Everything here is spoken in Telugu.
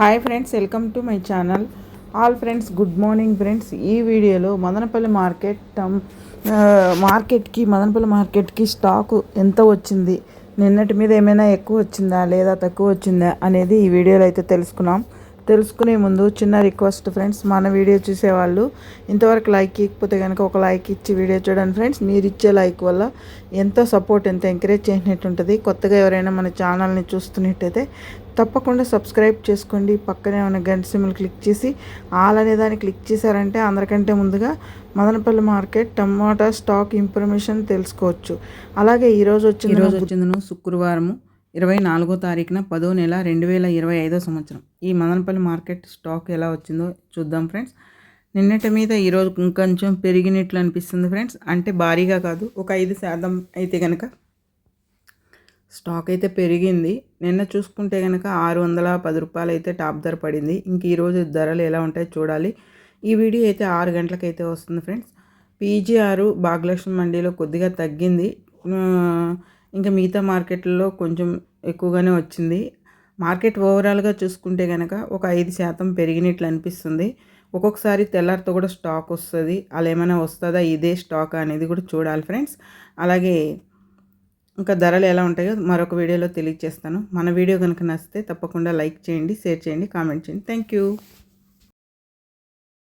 Hi friends welcome to my channel. All friends good morning friends. ఈ వీడియోలో మదనపల్లి మార్కెట్ టమ్, మార్కెట్కి మదనపల్లి మార్కెట్కి స్టాకు ఎంత వచ్చింది నిన్నటి మీద ఏమైనా ఎక్కువ వచ్చిందా లేదా తక్కువ వచ్చిందా అనేది ఈ వీడియోలో అయితే తెలుసుకున్నాం. తెలుసుకునే ముందు చిన్న రిక్వెస్ట్ ఫ్రెండ్స్ మన వీడియో చూసేవాళ్ళు ఇంతవరకు లైక్ ఇకపోతే కనుక ఒక లైక్ ఇచ్చి వీడియో చూడండి ఫ్రెండ్స్. మీరు ఇచ్చే లైక్ వల్ల ఎంతో సపోర్ట్ ఎంతో ఎంకరేజ్ చేసినట్టు ఉంటుంది. కొత్తగా ఎవరైనా మన ఛానల్ని చూస్తున్నట్టయితే తప్పకుండా సబ్స్క్రైబ్ చేసుకోండి. పక్కనే ఉన్న గంట సిమ్లు క్లిక్ చేసి ఆల్ అనే దాన్ని క్లిక్ చేశారంటే అందరికంటే ముందుగా Madanapalle market tomato stock information తెలుసుకోవచ్చు. అలాగే ఈరోజు వచ్చిన ఈరోజు వచ్చిందను శుక్రవారము. ఇరవై నాలుగో తారీఖున పదో నెల రెండు వేల ఇరవై ఐదో సంవత్సరం. ఈ మదనపల్లి మార్కెట్ స్టాక్ ఎలా వచ్చిందో చూద్దాం ఫ్రెండ్స్. నిన్నటి మీద ఈరోజు ఇంకొంచెం పెరిగినట్లు అనిపిస్తుంది ఫ్రెండ్స్. అంటే భారీగా కాదు ఒక ఐదు శాతం అయితే కనుక స్టాక్ అయితే పెరిగింది. నిన్న చూసుకుంటే కనుక ఆరు వందల పది రూపాయలు అయితే టాప్ ధర పడింది. ఇంక ఈరోజు ధరలు ఎలా ఉంటాయో చూడాలి. ఈ వీడియో అయితే ఆరు గంటలకైతే వస్తుంది ఫ్రెండ్స్. పీజీఆర్ భాగ్యలక్ష్మి మండీలో కొద్దిగా తగ్గింది. ఇంకా మిగతా మార్కెట్లలో కొంచెం ఎక్కువగానే వచ్చింది. మార్కెట్ ఓవరాల్గా చూసుకుంటే కనుక ఒక ఐదు శాతం పెరిగినట్లు అనిపిస్తుంది. ఒక్కొక్కసారి తెల్లారితో కూడా స్టాక్ వస్తుంది. అలా ఏమైనా వస్తుందా? ఇదే స్టాక్ అనేది కూడా చూడాలి ఫ్రెండ్స్. అలాగే ఇంకా ధరలు ఎలా ఉంటాయో మరొక వీడియోలో తెలియజేస్తాను మన వీడియో కనుక నచ్చితే తప్పకుండా లైక్ చేయండి షేర్ చేయండి కామెంట్ చేయండి. Thank you.